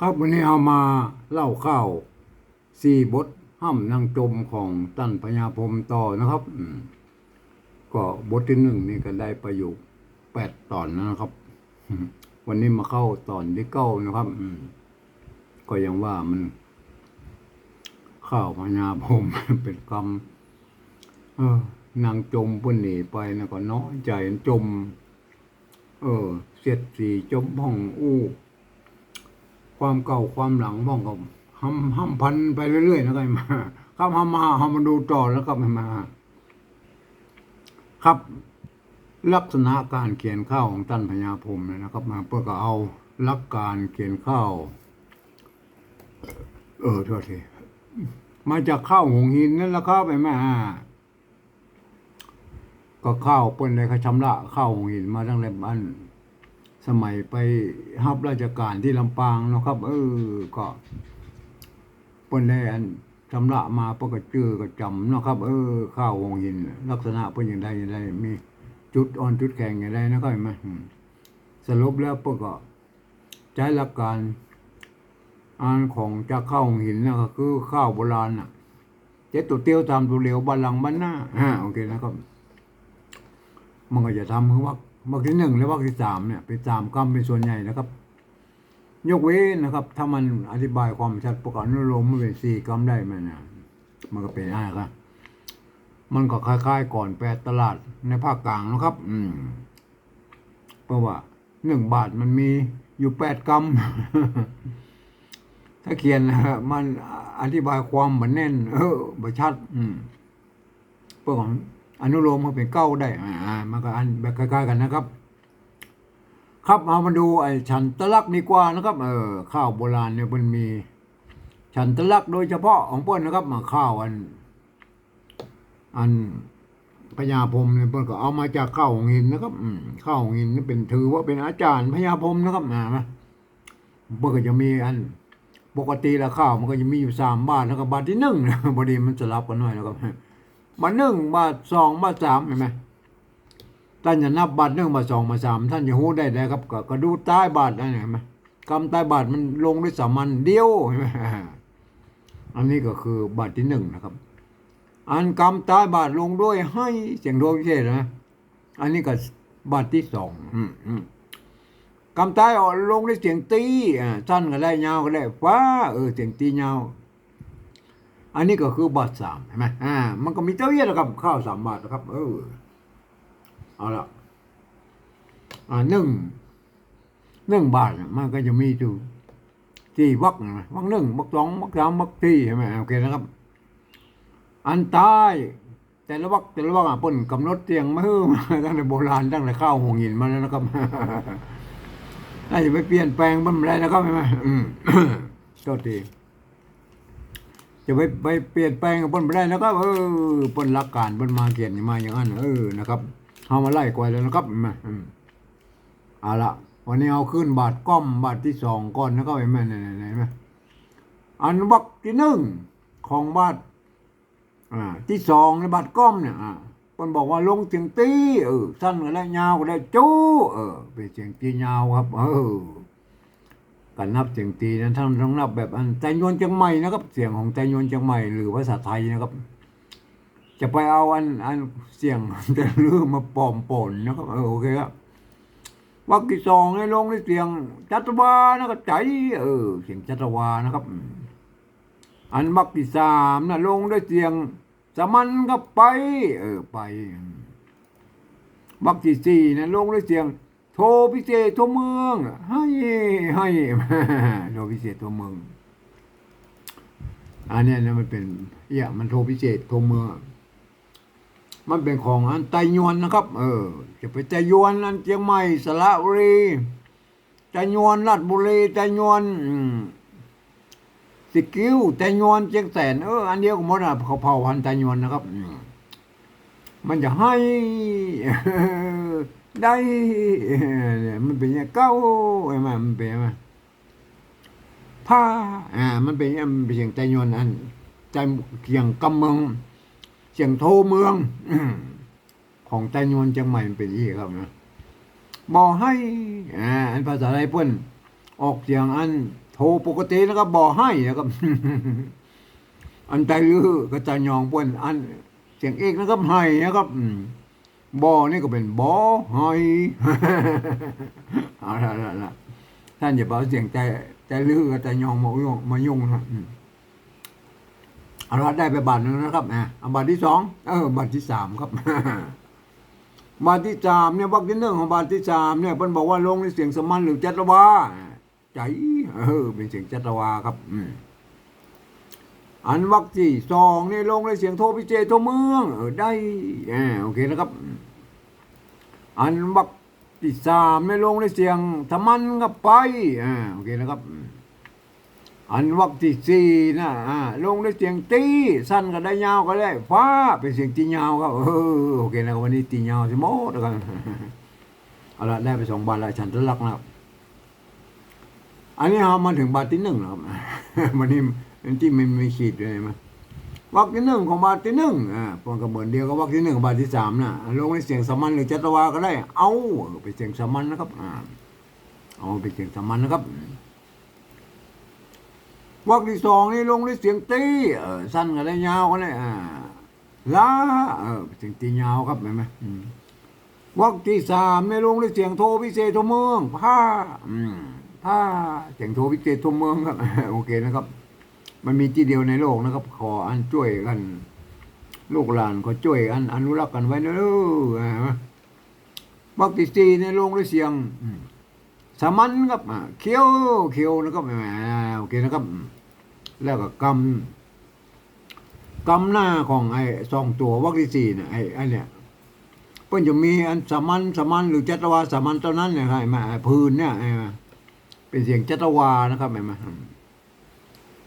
ครับวันนี้เอามาเล่าข้าวสี่บทห้ำนางจมของตั้นพญาพรมต่อนะครับก็บทที่หนึ่งนี่ก็ได้ประโยคแปดตอนนะครับวันนี้มาเข้าตอนที่เก้านะครับก็ยังว่ามัน ข้าวพญาพรมเป็นกรรมนางจมพุ่นหนีไปนะก็น้อยใจจม เออเสียดสีจมห้องอู้ ความเก่าความหลังบ้องกับห้ำห้ำพันไปเรื่อยๆนะครับมาครับห้ำมาห้ำมาดูต่อแล้วก็มา ครับ ลักษณะการเขียนข้าวของท่านพญาพรมเนี่ยนะครับ มาเพื่อก็เอาลักการเขียนข้าวเออโทษทีมาจากข้าวหงหินนั่นแหละครับไปม่ก็ข้าวเปิ้นเลยเขาชำระข้าวหงหินมาตั้งแต่บ้าน สมัยไปฮับราชการที่ลำปางเนาะครับ เออ ก็เปิ้นได้อันชำระมาปก็จื้อก็จำเนาะครับ เออ ข้าววงหิน ลักษณะเปิ้นอย่างใดอย่างใดมีจุดอ่อนจุดแข็งอย่างใดนะครับเห็นไหมสรุปแล้วปิ้นก็ใช้หลักการอันของจากข้าววงหินนะก็คือข้าวโบราณน่ะเจ็ดตัวเตี้ยวตามตัวเหลวบ้านหลังบ้านหน้าอ่าโอเคนะครับ มันก็จะทำคือว่า วักที่หนึ่งและวักที่สามเนี่ยเป็นสามกรรมเป็นส่วนใหญ่นะครับ ยกเว้นนะครับ ถ้ามันอธิบายความชัดประกอบนุโลมมันเป็นสี่กรรมได้มันนะมันก็เป็นอะไรครับมันก็คล้ายๆ ก่อนแปดตลาดในภาคกลางนะครับ อืม เพราะว่าหนึ่งบาทมันมีอยู่แปดกรรมถ้าเขียนนะฮะมันอธิบายความมันแน่น เออบ่ชัด อืมเพื่อของ อนุโลมมันเป็นเก้าได้ อ่า มันก็อันแบบคล้ายๆกันนะครับ ครับเอามาดูไอ้ฉันตะลักดีกว่านะครับ เออ ข้าวโบราณเนี่ยมันมี ฉันตะลักโดยเฉพาะของเปิ้นนะครับมาข้าวอัน อันพญาพรมเนี่ยเปิ้นก็เอามาจากข้าวของหินนะครับ อืมข้าวของหินนี่เป็นถือว่าเป็นอาจารย์พญาพรมนะครับอ่ามาเปิ้นก็จะมีอันปกติแล้วข้าวมันก็จะมีอยู่สามบาทแล้วก็บาทที่หนึ่งนะพอดีมันสลับกันหน่อยนะครั บบาหนึ่งบาสองบาสามเห็นไหมท่านจะนับบาทหนึ่งบาสองบาสามท่านจะหู้ได้เลยครับก็กดูใต้บาทนั่นเห็นไหมกำใต้บาทมันลงด้วยสามัญเดียวเห็นไหมอันนี้ก็คือบาทที่หนึ่งนะครับ อันกำใต้บาทลงด้วยให้เสียงโทพิเศษนะอันนี้ก็บาทที่สองกำใต้ออกลงด้วยเสียงตีอ่าสั้นก็ได้ยาวก็ได้ฟ้าเออเสียงตียาว อันนี้ก็คือบาทสามเห็นไหมอ่า มันก็มีเจ้าเยียนะครับ ข้าวสามบาทนะครับ เออ เอาละอ่าหนึ่งหนึ่งบาทมันก็จะมีอยู่ที่วักนะวักหนึ่งวักสองวักสามวักสี่ใช่ไหมโอเคนะครับ อันใต้แต่ละวักแต่ละวักอะเปิ้นกำหนดเตียงมาเฮ้อมาตั้งแต่โบราณตั้งแต่ข้าวหงหินมาแล้วนะครับน่าจะไปเปลี่ยนแปลงมันอะไรนะครับใช่ไหมอืมโทษที จะไปไปเปลี่ยนแปลงกับเปิ้นไม่ได้นะครับ เออเปิ้นรักการเปิ้นมาเขียนมาอย่างนั้นเออนะครับเอามาไล่กวยแล้วนะครับมาอืมเอาละวันนี้เอาขึ้นบาทก้อมบาทที่สองก่อนนะครับไอ้แม่ไหนไหนไหมอันบักที่หนึ่งของบาทอ่าที่สองในบาทก้อมเนี่ยอ่ามันบอกว่าลงเสียงตีเออสั้นก็ได้ยาวก็ได้จู้เออเป็นเสียงตียาวครับ เออ การนับเสียงตีนั้นท่านต้องนับแบบอันใจยวนเชียงใหม่นะครับ เสียงของใจยวนเชียงใหม่หรือภาษาไทยนะครับ จะไปเอาอันอันเสียงจะลืมมาปลอมปนนะครับเออโอเคครับวักที่สองให้ลงด้วยเสียงจัตวานะครับใจ เออ เสียงจัตวานะครับ อันวักที่สามนะลงด้วยเสียงสมันก็ไป เออไปบักที่สี่นะลงด้วยเสียง โทรพิเศษโทรเมืองให้ให้โทรพิเศษโทรเมืองอันนี้นะมันเป็นเอี่ยมันโทรพิเศษโทรเมืองมันเป็นของอันไตยวนนะครับ เออ จะไปไตยวนอันเชียงใหม่สระบุรีไตยวนราชบุรีไตยวนสิกิวแต่ยวนเจียงแสนเอออันเดียวกันหมดอะเขาเผาพันธุ์แต่ยวนนะครับ มันจะให้ ได้มันเป็นอย่างเก้าไอ้มามันเป็นยังไงผ้าอ่า มันเป็นอย่างเป็นเสียงแต่ยนอันใจเสียงกำเมืองเสียงโทเมืองของแต่ยนเชียงใหม่มันเป็นอย่างนี้ครับนะบอกให้อ่าอันภาษาไทยเพิ่นออกเสียงอัน โทปกตินะครับบ่ให้นะครับอันใจลือก็จะยองเปิ้นอัน เสียงเอกนะครับให้นะครับอืม บ่นี่ก็เป็นบ่ให้เอาละละละท่านอย่าเอาเสียงใจใจลือก็จะยองมายงมายุ่งนะอืมเอาละได้ไปบาทหนึ่งนะครับอะเอาบาทที่สองเออบาทที่สามครับบาทที่สามเนี่ยวรรคที่หนึ่งของบาทที่สามเนี่ยเพิ่นบอกว่าลงในเสียงสมันหรือจัตวาใจเออเป็นเสียงจัตวาครับ อืม อันวรรคที่สองนี่ลงในเสียงโทพิเจโทเมืองเออได้อ่าโอเคนะครับ อันวรรคที่สามนี่ลงในเสียงธรรมันกับไปอ่าโอเคนะครับ อันวรรคที่สี่นะอ่าลงในเสียงตีสั้นก็ได้ยาวก็ได้ฟ้าเป็นเสียงตียาวครับเออโอเคนะครับวันนี้ตียาวสิโมดกันเอาละได้ไปสองบาทล้วฉันจะลักนะครับอันนี้เรามาถึงบาทที่หนึ่งแล้วครับวันนี้ นที่ไม่ไม่ขีดเลยมั้ยวรรคที่หนึ่งของบาทที่หนึ่งอ่าพวกกระเหมือนเดียวกับวรรคที่หนึ่งของบาทที่สามนะลงในเสียงสามัญหรือจัตวาก็ได้ เอาไปเสียงสามัญนะครับ อ่า เอาไปเสียงสามัญนะครับวรรคที่สองนี่ลงในเสียงตีเออสั้นก็ได้ยาวก็ได้อ่าลาเออเสียงตียาวครับเห็นไหมวรรคที่สามนี่ลงในเสียงโทพิเศษโทเมืองผ้าอืมผ้าเสียงโทพิเศษโทเมืองครับโอเคนะครับ มันมีที่เดียวในโลกนะครับ ขออันช่วยกัน ลูกหลานขอช่วยอันอนุรักษ์กันไว้นะเด้ออ่าวักที่สี่ในโรงด้วยเสียงสามัญครับเขียวเขียวนะครับโอเคนะครับ แล้วก็กำกำหน้าของไอ้สองตัววักที่สี่เนี่ยไอ้ไอ้เนี่ยเพิ่นจะมีอันสามัญสามัญหรือจัตวาสามัญเท่านั้นเนี่ยครับไอ้มาพื้นเนี่ยไอ้เป็นเสียงจัตวานะครับไอ้มา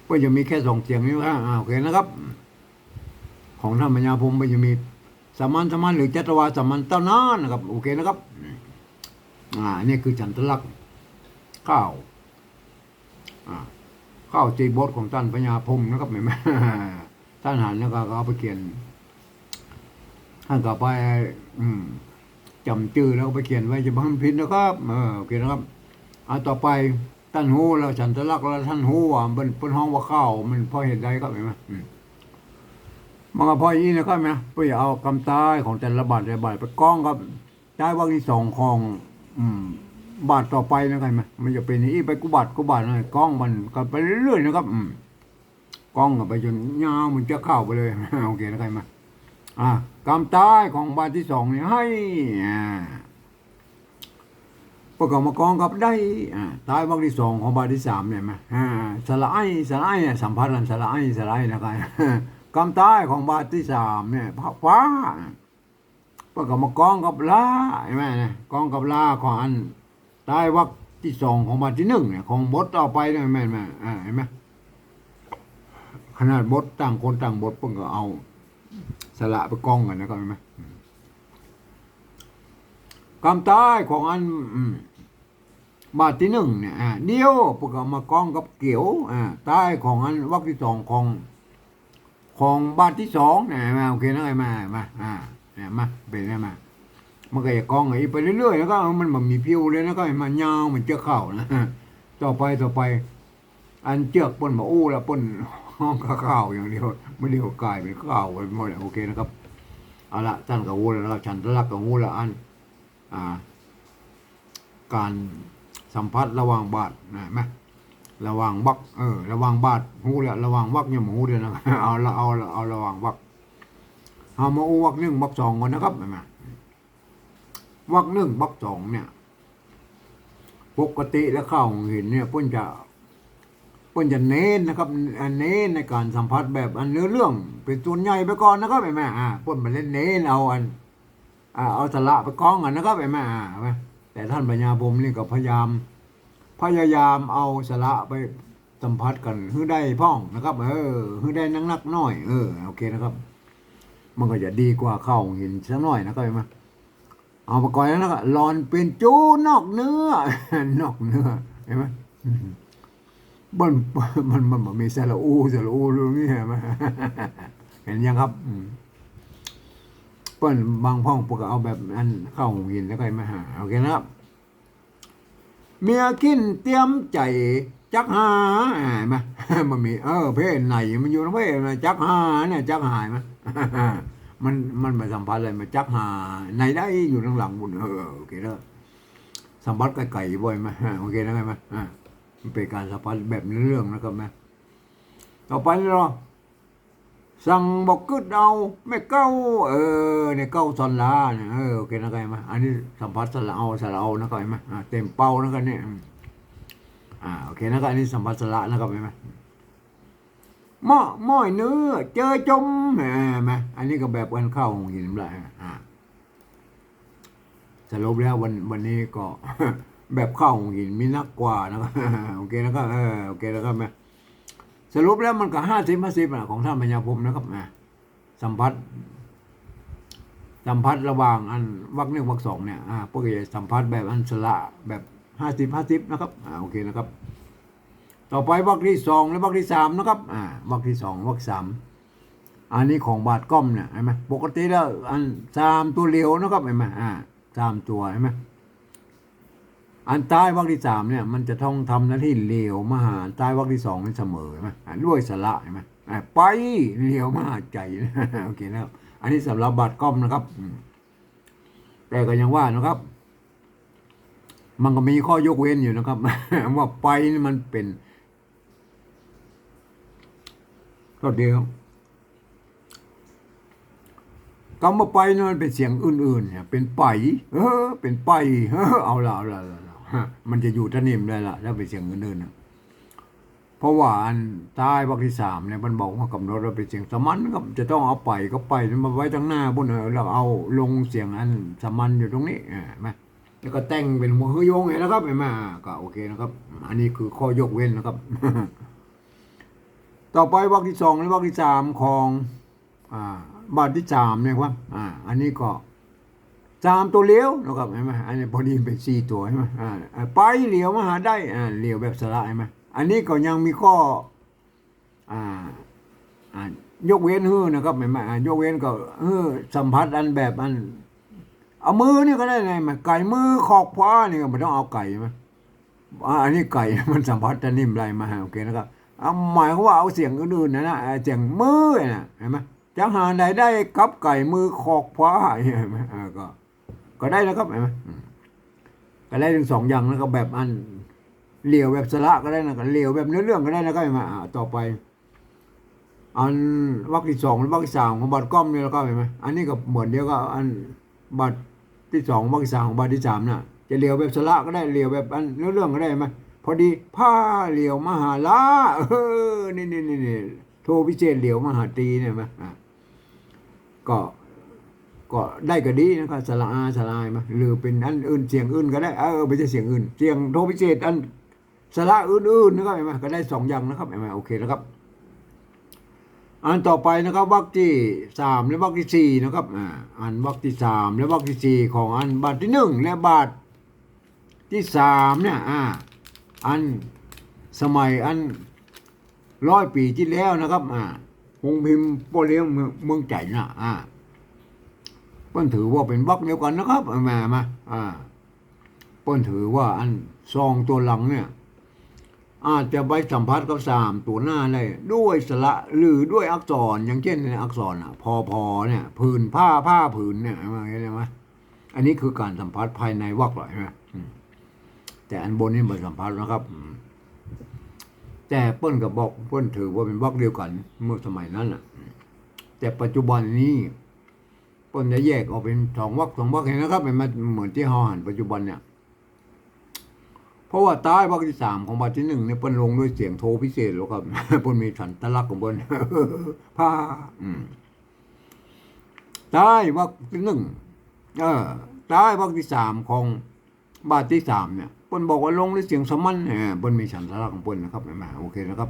ก็จะมีแค่สองเสียงนี้ว่าอ่าโอเคนะครับ ของธรรมญาพรหมก็จะมีสามัญสามัญหรือจัตวาสามัญเต้านั้นนะครับ โอเคนะครับ อ่านี่คือฉันทลักษณ์ข้าวอ่าข้าวจีบทของท่านพญาพรมนะครับเห็นไหมท่านหันแล้วก็เอาไปเขียนท่านก็ไปอืมจำชื่อแล้วไปเขียนไว้จะบังพินนะครับ เออโอเคนะครับอ่าต่อไป ท่านหูแล้วฉันจะรักแล้วท่านหูว่ามันเป็นห้องว่าข้าวมันเพราะเหตุใดครับเห็นไหมมันก็พราะอย่างนี้นะครับไหมเพื่อเอากำตายของแต่ละบาทแต่ละบาทไปกล้องครับได้ว่าที่สองของ อืม บาทต่อไปนะครับไหมมันจะเป็นอี้ไปกุบาทกุบาทนะกล้องมันก็ไปเรื่อยๆนะครับ อืมกล้องก็ไปจนยาวมันจะเข้าไปเลยโอเคนะครับไหมอ่ากำตายของบาทที่สองนี่ให้อ่า ประกอบมากองกับได้ตายวรรคที่สองของบาทที่สามเนี่ยไหมอ่าสลายสลายเนี่ยสัมพันธ์กันสลายสลายนะครับกำตายของบาทที่สามเนี่ยพระฟ้าประกอบมากองกับลาเห็นไหมเนี่ยกองกับลาของอันตายวรรคที่สองของบาทที่หนึ่งเนี่ยของบทต่อไปเนี่ยเห็นไหมเห็นไหมอ่าเห็นไหมขนาดบทต่างคนต่างบทเพิ่งก็เอา สละไปกองกันนะครับเห็นไหม กำใต้ของอันบาทที่หนึ่งเนี่ยเดียวพวกอามากองกับเกี่ยวอ่าใต้ของอันวรรคที่สองของ ของบาทที่สองเนี่ยมาโอเคนะไอ้มามาอ่าเนี่ยมาเป็นไงมามันก็จะกองไอ้ไปเรื่อยๆแล้วก็มันมันมีพิวเลยนะก็มันยาวมันเจือกเข่านะต่อไปต่อไป อันเจือกปนมาอู้แล้วปนห้องข้าวอย่างเดียวไม่ได้กลายเป็นข้าวไปหมดโอเคนะครับเอาละท่านกับวูแล้วนะครับฉันรักกับวูแล้วอัน การสัมผัสระหว่างบาดนะไหมระหว่างบักเออระหว่างบาดหูและระหว่างวักเนี่ยหมูเดียวนะเอาละเอาละเอาระหว่างวักเอามาอู้วักหนึ่งวักสองก่อนนะครับไหมวักหนึ่งวักสองเนี่ย ปกติแล้วข้าวของหินเนี่ยพิ่นจะพิ่นจะเน้นนะครับอันเน้นในการสัมผัสแบบอันเนื้อเรื่อง เป็นส่วนใหญ่ไปก่อนนะครับเห็นไหมอ่าพิ่นมาเล่นเน้นเอาอัน เอาสละไปกองกันนะครับไอ้แม่อ่าเห็ไหมแต่ท่านปัญญาผมนี่ก็พยายาม พยายามเอาสละไปสัมผัสกันให้ได้พ่องนะครับ เออให้ได้นักนักน้อยเออโอเคนะครับ มันก็จะดีกว่าเข้าหินสักหน่อยนะครับไอ้แม่เอาไปก่อนแล้วนะครับหลอนเป็นจูนอกเนื้อนอกเนื้อเห็นไหมมันมันมันมันมีสรอูสระอูเรื่องนี้เห็นไหมเห็นยังครับอื เปิ้นบางพ่องพวกก็เอาแบบอันเข้าหงยินแล้วก็มาหาโอเคนะครับ เมียกินเตรียมใจจักหาห็นไหมมันมีเออเพศไหนมันอยู่ในเพศไหนจักหาเนี่ยจักหายไหมมันมันมาสัมพันธ์อะไรมาจักหาไหนได้อยู่ข้างหลังบุญเออโอเคแล้วสัมพันธ์ไก่บ่อยไหมโอเคนะไหมอ่ามันเป็นการสัมพันธ์แบบเรื่องนะครับแม่ต่อไปเรา สั่งบอกกึดเอาไม่เก้าเออเนี่ยเก้าสอนลาเนี่ยเออโอเคนะไหมาอันนี้สัมพันธ์สละเอาสละเอานะครับเห็นมอ่าเต็มเป้านะครับเนี่ยอ่าโอเคนะครับอันนี้สัมภาสระนะครับเห็นไหมหม้อหม้อยเนื้อเจอจมเห็นไหมอันนี้ก็แบบกันเข้าของหินลยอ่าสรุปแล้ววันวันนี้ก็แบบเข้าของหินมีนักกว่านะครับโอเคนะครับเออโอเคนะครับแม่ สรุปแล้วมันก็ห้าสิบห้าสิบของท่านปัญญาภพนะครับอ่าสัมผัส สัมผัสระหว่างอันวักหนึ่งวักสองเนี่ยอ่าพวกจะสัมผัสแบบอันสละแบบห้าสิบห้าสิบนะครับอ่าโอเคนะครับ ต่อไปวักที่สองและวักที่สามนะครับอ่าวักที่สองวักสามอันนี้ของบาทก้อมเนี่ยเห็นไหมปกติแล้วอันสามตัวเหลียวนะครับเห็นไหมอ่าสามตัวเห็นไหม อันใต้วักที่สามเนี่ยมันจะต้องทำหน้าที่เหลียวมหาใต้วักที่สองนี่เสมอเห็นไหมด้วยสละเห็นไหมไปเหลียวมหาใจโอเคนะครับอันนี้สำหรับบาทก้อมนะครับ แต่ก็ยังว่านะครับ มันก็มีข้อยกเว้นอยู่นะครับ ว่าไปนี่มันเป็นก็เดียวคำว่าไปนี่มันเป็นเสียงอื่นๆเนี่ยเป็นไป เออ เป็นไปเออเอาละเอาละเอาละ มันจะอยู่ทนิมได้ละถ้าเป็นเสียงอื่นๆนะเพราะว่าอันใต้วรรคที่สามเนี่ยมันบอกว่ากำหนดว่าเป็นเสียงสมัญครับจะต้องเอาไปก็ไปมาไว้ทั้งหน้าบนเออแล้วเอาลงเสียงอันสมัญอยู่ตรงนี้เห็นไหมแล้วก็แต่งเป็นหัวฮือโยงไงนะครับเห็นไหมก็โอเคนะครับ อันนี้คือข้อยกเว้นนะครับ ต่อไปวรรคที่สองและวรรคที่สามของ อ่าบาทที่สามเนี่ยครับอ่า อันนี้ก็ สามตัวเลี้ยวนะครับเห็นไหมอันนี้พอดีเป็นสี่ตัวใช่ไหมอ่าไปเหลียวมาหาได้อ่าเหลียวแบบสละใช่ไหมอันนี้ก็ยังมีข้ออ่าอ่ายกเว้นฮือนะครับเห็นไหมยกเว้นก็ฮือสัมผัสอันแบบอันเอามือนี่ก็ได้ไงมันไก่มือขอกฟ้านี่ก็ไม่ต้องเอาไก่ไหมอ่าอันนี้ไก่มันสัมผัสจะนิ่มไรมาโอเคนะครับเอาหมายว่าเอาเสียงอื่นๆนะนะเสียงมือนะเห็นไหมจะหาใดได้กับไก่มือขอกฟ้าเห็นไหมก็ ก็ได้นะครับเห็นไหมอืมก็ได้ถึงสองอย่างนะครับแบบอันเหลียวแบบสละก็ได้นะครับเหลียวแบบเนื้อเรื่องก็ได้นะครับเห็นไหมอ่าต่อไป อันวรรคที่สองและวรรคที่สามของบัตรก้อมเนี่ยแล้วก็เห็นไหมอันนี้ก็เหมือนเดียวก็อันบัตรที่สองวรรคที่สามของบัตรที่สามน่ะ จะเลียวแบบสละก็ได้เลียวแบบอันเนื้อเรื่องก็ได้ไหมพอดีผ้าเหลียวมหาลาเออนี่นี่นี่นี่โทพิเศษเหลียวมหาตรีเนี่ยไหมอะก็ ก็ได้ก็ดีนะครับสละอาสลายมาหรือเป็นอันอื่นเสียงอื่นก็ได้เออไม่ใช่เสียงอื่น เสียงโทพิเศษอันสละอื่นๆนะครับเห็นไหมก็ได้สองอย่างนะครับเห็นไหมโอเคนะครับ อันต่อไปนะครับวรรคที่สามและวรรคที่สี่นะครับอ่าอันวรรคที่สามและวรรคที่สี่ของอันบาทที่หนึ่งและบาทที่สามเนี่ยอ่าอันสมัยอันร้อยปีที่แล้วนะครับอ่าคงพิมพ์โปเลียงเมืองเมืองใจนะอ่า เปิ้นถือว่าเป็นวรรคเดียวกันนะครับเอามามาอ่าเปิ้นถือว่าอันซองตัวหลังเนี่ย อาจจะไปสัมผัสกับสามตัวหน้าได้ด้วยสระหรือด้วยอักษรอย่างเช่นในอักษรอะ พอพอเนี่ยผืนผ้าผ้าผืนเนี่ยเห็นไหมเห็นไหมอันนี้คือการสัมผัสภายในวักหรอใช่ไหมแต่อันบนนี่ไม่สัมผัสนะครับแต่เปิ้นกับบอกเปิ้นถือว่าเป็นวักเดียวกัน เมื่อสมัยนั้นอะ แต่ปัจจุบันนี้ เปิ้นจะแยกออกเป็นสองวักสองวักเห็นนะครับเป็นมันเหมือนที่ฮอหันปัจจุบันเนี่ยเพราะว่าใต้วรรคที่สามของบาทที่หนึ่งเนี่ยเปิ้นลงด้วยเสียงโทพิเศษแล้วครับเปิ้นมีฉันตะลักของเปิ้นผ้าใต้วรรคที่หนึ่งเออใต้วรรคที่สามของบาทที่สามเนี่ยเปิ้นบอกว่าลงด้วยเสียงสมัญเออเปิ้นมีฉันตะลักของเปิ้นนะครับเห็นไหมโอเคนะครับ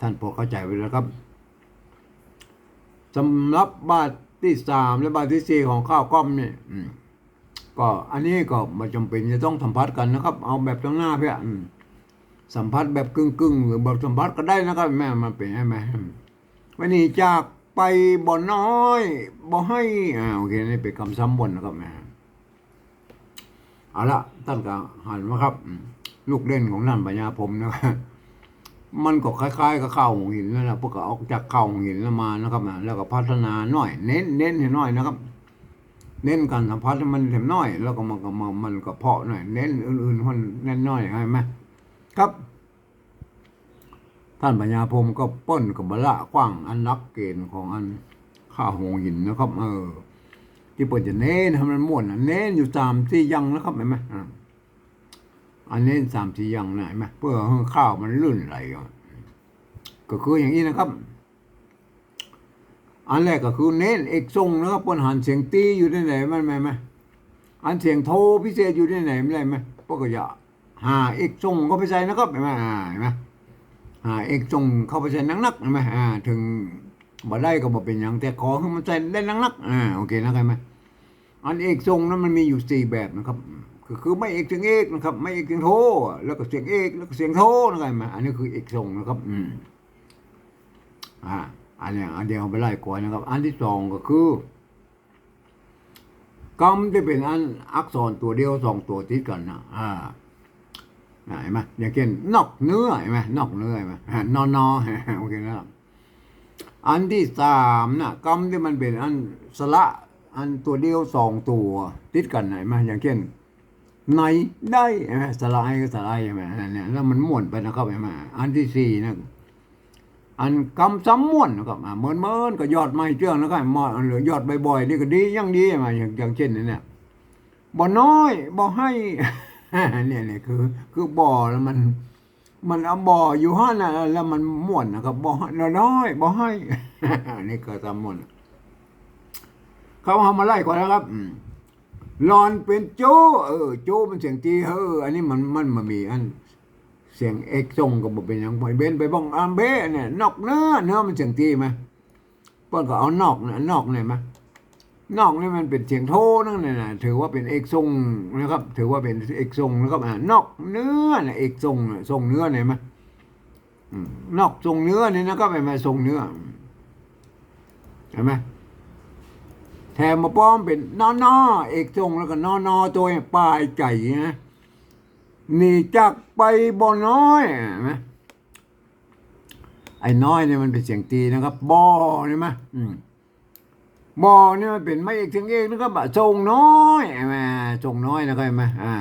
ท่านพอเข้าใจไว้แล้วครับสำหรับบาท ที่สามและบาทที่สี่ของข้าวกล้อมเนี่ยก็อันนี้ก็ม่จำเป็นจะต้องสัมผัสกันนะครับ เอาแบบตรงหน้าเพื่อสัมผัสแบบกึ่งกึ่งๆหรือแบบสัมผัสก็ได้นะครับ แม่มันเป็นใช่ไหมวันนี้จากไปบ่อน้อยบ่ให้อ่าโอเคนี่เป็นคำซ้ำบนนะครับแม่เอาละท่านก็หันมาครับ ลูกเล่นของท่นปัญญาผมนะครับ มันก็คล้ายๆกับข้าวหงหินนั่นแหละพวกก็ออกจากข้าวหงหินแล้วมานะครับนะแล้วก็พัฒนาหน่อย เน้นเน้นให้น่อยนะครับ เน้นการสัมผัสให้มันเต็มน้อย แล้วก็มันก็มันก็เพาะหน่อย เน้นอื่นๆมันเน้นน้อยใช่ไหมครับ ท่านปัญญาพรมก็ป้นกับบละกว้างอันรักเกณฑ์ของอันข้าวหงหินนะครับ เออ ที่เปิดจะเน้นให้มันม่วนนะเน้นอยู่สามสี่ยังนะครับเห็นไหมอ่า อันเน้สามสี่อยังนะเห็นไหมเพื่อให้ข้าวมันลื่นไหลอะก็คืออย่างนี้นะครับ อันแรกก็คือเน้นเอกทรงนะครับบนหันเสียงตีอยู่ที่ไหนมันไหมไหมอันเสียงโทพิเศษอยู่ที่ไหนไม่ได้ไหมพวกก็อย่าหาเอกทรงก็ไปใส่นะครับเห็นไหมอ่าเห็นไหมหาเอกทรงเข้าไปใส่นักๆเห็นไหมอ่าถึงบ่ได้ก็บ่เป็นอย่างแต่ขอให้มันใส่ได้นักๆอ่าโอเคนะครับไหมอันเอกทรงนั้นมันมีอยู่สี่แบบนะครับ คือคือไม่เอกเสียงเอกนะครับ ไม่เอกเสียงโทแล้วก็เสียงเอกแล้วก็เสียงโทนะครับอันนี้คือเอกทรงนะครับ อืมอ่าอันเนี้ยอันเดียวไปไล่ก่อนนะครับ อันที่สองก็คือกำที่เป็นอันอักษรตัวเดียวสองตัวติดกันนะอ่าเห็นไหมอย่างเช่นนอกเนื้อเห็นไหมนอกเนื้อเห็นไหมนอนอโอเคนะครับอันที่สามนะกำที่มันเป็นอันสระอันตัวเดียวสองตัวติดกันนะเห็นไหมอย่างเช่น ในได้เห็นไหมสลายก็สลายใช่ไหมเนี่ยแล้วมันม่วนไปนะครับเห็นไหมอันที่สี่นะอันกำซ้ำม่วนนะครับอ่าเมินเมินก็ยอดไม้เจื้องนะครับมอหรือยอดบ่อยๆนี่ก็ดียังดีมาอย่างอย่างเช่นนี่เนี่ยบ่น้อยบ่ให้เนี่ยเนี่ยคือ คือบ่อแล้วมัน มันเอาบ่ออยู่ห้านะแล้วมันม่วนนะครับบ่น้อยบ่ให้นี่ก็ซ้ำม่วนเขาทำมาไล่ก่อนนะครับ อืมรอนเป็นโจ เออ โจมันเสียงจีเออ อันนี้มันมันมามีอันเสียงเอกทรงก็บอกเป็นอย่างไปเบนไปบ้องอามเบ้เนี่ยนอกเนื้อเนื้อมันเสียงตีไหมเปิ้นก็เอานอกเนี่ยนอกเนี่ยไหมนอกนี่มันเป็นเสียงโทนั่นน่ะถือว่าเป็นเอกทรงนะครับ ถือว่าเป็นเอกทรงนะครับอ่านอกเนื้อน่ะเอกทรงทรงเนื้อเนี่ยไหมอืมนอกทรงเนื้อนี่นะครับเป็นมาทรงเนื้อเห็นไหม แถมมาป้อมเป็นนอนอเอกทรงแล้วก็นอนอตัวปลายใจนะหนีจากไปบ่น้อยนไหมไอ้น้อยเนี่ยมันเป็นเสียงตีนะครับบ่ใช่ไหมบ่อเนี่ยมันเป็นไม่เอกเสียงเอกนะครับทรงน้อยเห็นไหมทรงน้อยนะครับไหมอ่า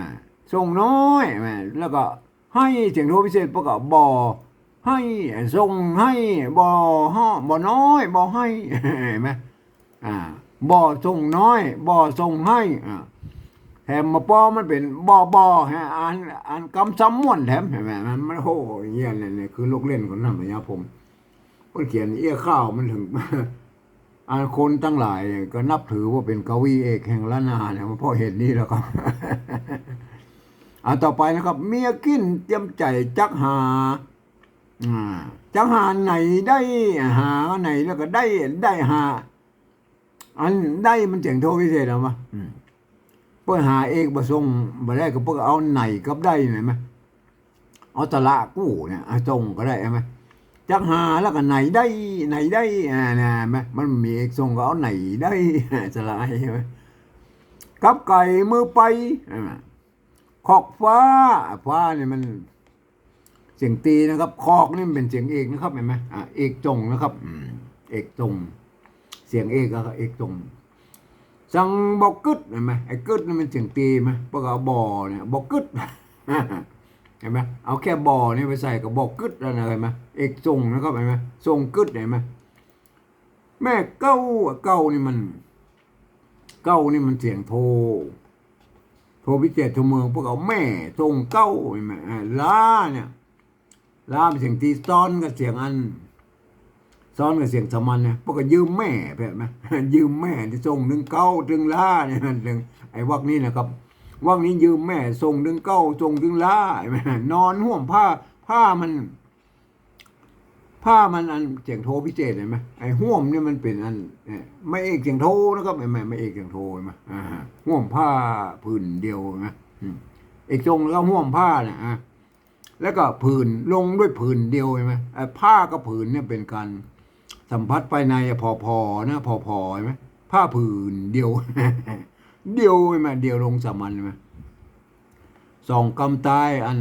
ทรงน้อยเห็นไหมแล้วก็ให้เสียงโทพิเศษประกอบบ่อให้ทรงให้บ่อห่อบ่น้อยบ่อให้เห็นไหมอ่า บ่ทรงน้อย บ่ทรงให้แถมมาปอมันเป็นบ่อบ่อฮะอ่านอ่านกำซ้ำม่วนแถมเห็นไหมมันมันโอ้ยเงี้ยเนี่ยเนี่ยคือลูกเล่นของท่านพญาผมเพิ่นเขียนเอี้ยข้าวมันถึงอ่านคนตั้งหลายก็นับถือว่าเป็นกวีเอกแห่งล้านนาเนี่ยเพราะเหตุนี้แล้วครับอ่าต่อไปนะครับ เมียกินเตรียมใจจักหาอ่าจักหาไหนได้หาไหนแล้วก็ได้ได้หา อันได้มันเจ๋งโทพิเศษเอามาอืมเพื่อหาเอกประสงค์บ่ได้ก็เพื่อเอาไหนกับได้เห็นไหมเอาตะละกู้เนี่ยเอาตรงก็ได้ไหมจักหาแล้วก็ไหนได้ไหนได้อ่านะไหมมันมีเอกทรงก็เอาไหนได้สลายใช่ไหมกับไก่มือไปใช่ไหมขอกฟ้าฟ้าเนี่ยมันเสียงตีนะครับ คอกนี่มันเป็นเสียงเอกนะครับเห็นไหมอ่าเอกจงนะครับอืมเอกจง เสียงเอกก็เอกจงสั่งบอกกึดเห็นไหมไอ้กึดนี่มันเสียงตีไหมพวกเอาบอเนี่ยบอกกึดเห็นไหมเอาแค่บอนี่ไปใส่กับบอกกึดแล้วนะเห็นไหมเอกทรงนะครับเห็นไหมทรงกึดเห็นไหมแม่เก้าเก้านี่มันเก้านี่มันเสียงโทโทพิเศษโทเมืองพวกเอาแม่ทรงเก้าเห็นไหมอ่าล้าเนี่ยล้าเป็นเสียงตีซ้อนกับเสียงอัน ซ้อนกับเสียงสมัญเนี่ยพวกก็ยืมแม่เห็นไหมยืมแม่ที่ส่งหนึ่งเก้าถึงล้าเนี่ยถึงไอ้วักนี้นะครับวักนี้ยืมแม่ส่งหนึ่งเก้าส่งถึงล้าเห็นไหมนอนห่วมผ้าผ้ามัน ผ้ามันอันเสียงโทพิเศษเห็นไหมไอ้ห่วมเนี่ยมันเป็นอันนี่ไม่เอกเสียงโทนะครับไม่ไม่ไม่เอกเสียงโทเห็นไหมห่วมผ้าผืนเดียวนไหมอืมเอกทรงแล้วก็ห่วมผ้าเนี่ยอะแล้วก็ผืนลงด้วยผืนเดียวเห็นไหมไอ้ผ้ากับผืนเนี่ยเป็นการ สัมผัสภายในพอพอๆนะพอพอใช่ไหมผ้าผืนเดียว เดียวใช่ไหมเดียวลงสามัญใช่ไหมสองกำตายอัน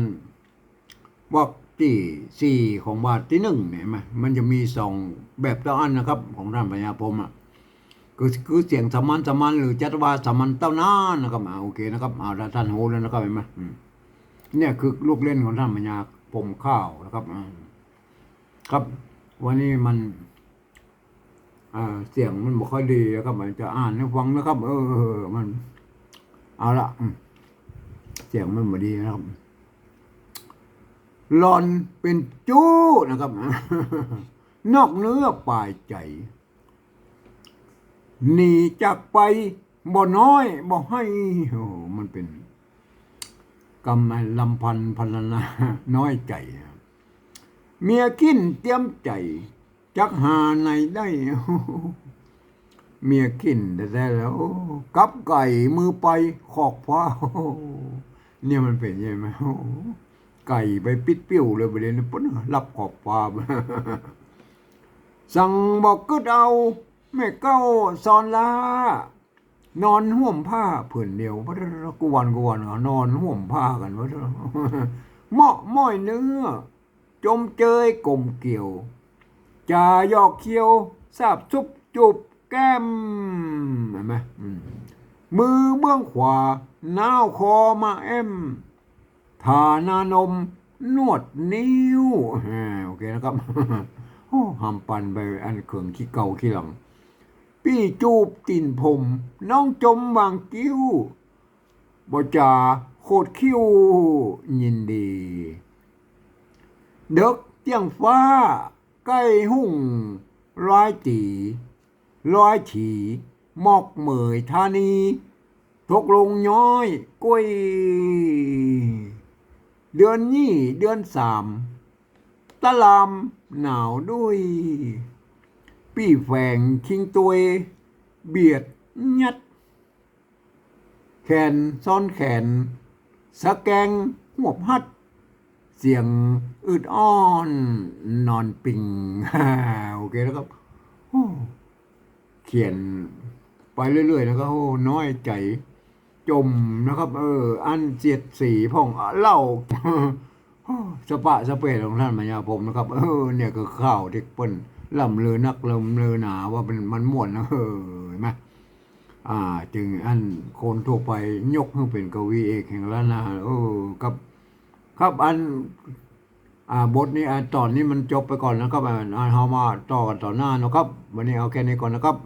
วักที่สี่ของบาทที่หนึ่งเนี่ยเห็นไหมมันจะมีสองแบบต่ออันนะครับ ของท่านปัญญาพรมอะคือคือเสียงสามัญสามัญหรือจัตวาสามัญเต้านานนะครับอ่าโอเคนะครับเอาท่านโหแล้วนะครับเห็นไหมเนี่ยคือลูกเล่นของท่านปัญญาพรมข้าวนะครับครับ วันนี้มัน เสียงมันบ่ค่อยดีนะครับมันจะอ่านให้ฟังนะครับ เออ มัน เอาละเสียงมันบ่ดีนะครับหลอนเป็นจู้นะครับ นอกเนื้อปลายใจหนีจากไปบ่น้อยบ่ให้โอ้มันเป็นกำไมลำพันพันนาน้อยใจ เมียกินเตรียมใจ จักหาในได้เมียกินแต่แล้วกับไก่มือไปขอกฟ้าเนี่ยมันเป็นยังไงไก่ไปปิดปิ้วเลยไปเด็นนี้ปุ๊บรับขอบฟ้าสั่งบอกกึดเอาแม่เก้าสอนลานอนห่วมผ้าผืนเดียวพระกวนกวนนอนห่วมผ้ากันวะเหมาะม้อยเนื้อ จมเจยกลมเกี่ยว จายอกเคียวสาบซุบจูบแก้มเห็นไหมมือเบื้องขวาหน้าคอมาเอ็มทานานม นวดนิ้วโอเคนะครับโอ้หำปันไปอันเขิงขี้เก่าขี้หลังปี้จูบตินผม น้องจมวางกิ้วบจาโคตรคิ้ว ยินดี เด็กเตียงฟ้า ใกล้หุ่งร้อยตีร้อยฉีหมอกเหมยธานีทกลงย้อยกล้วย เดือนนี้เดือนสามตะลามหนาวด้วย ปี้แฝงคิงตัวเบียดยัด แขนซ้อนแขนสะแกงหัวบฮัด เสียงอึดอ้อน นอนปิงโอเคแล้วครับโอ้เขียนไปเรื่อยๆนะครับโอ้น้อยใจ จมนะครับ เออ อันเจียดสีพ่องเล่าสปะสเปดของท่านมัญญาผมนะครับ เออ เนี่ยคือข้าวที่เปิ้นล่ำเลือนักล่ำเลือหนาว่าเป็นมันม่วนนะเออเห็นไหมอ่า จึงอันคนทั่วไปยกให้เป็นกวีเอกแห่งล้านนาเออครับ ครับอันอ่าบทนี้อ่าตอนนี้มันจบไปก่อนนะครับอ่าเฮามาต่อกันต่อหน้านะครับ วันนี้เอาแค่นี้ก่อนนะครับ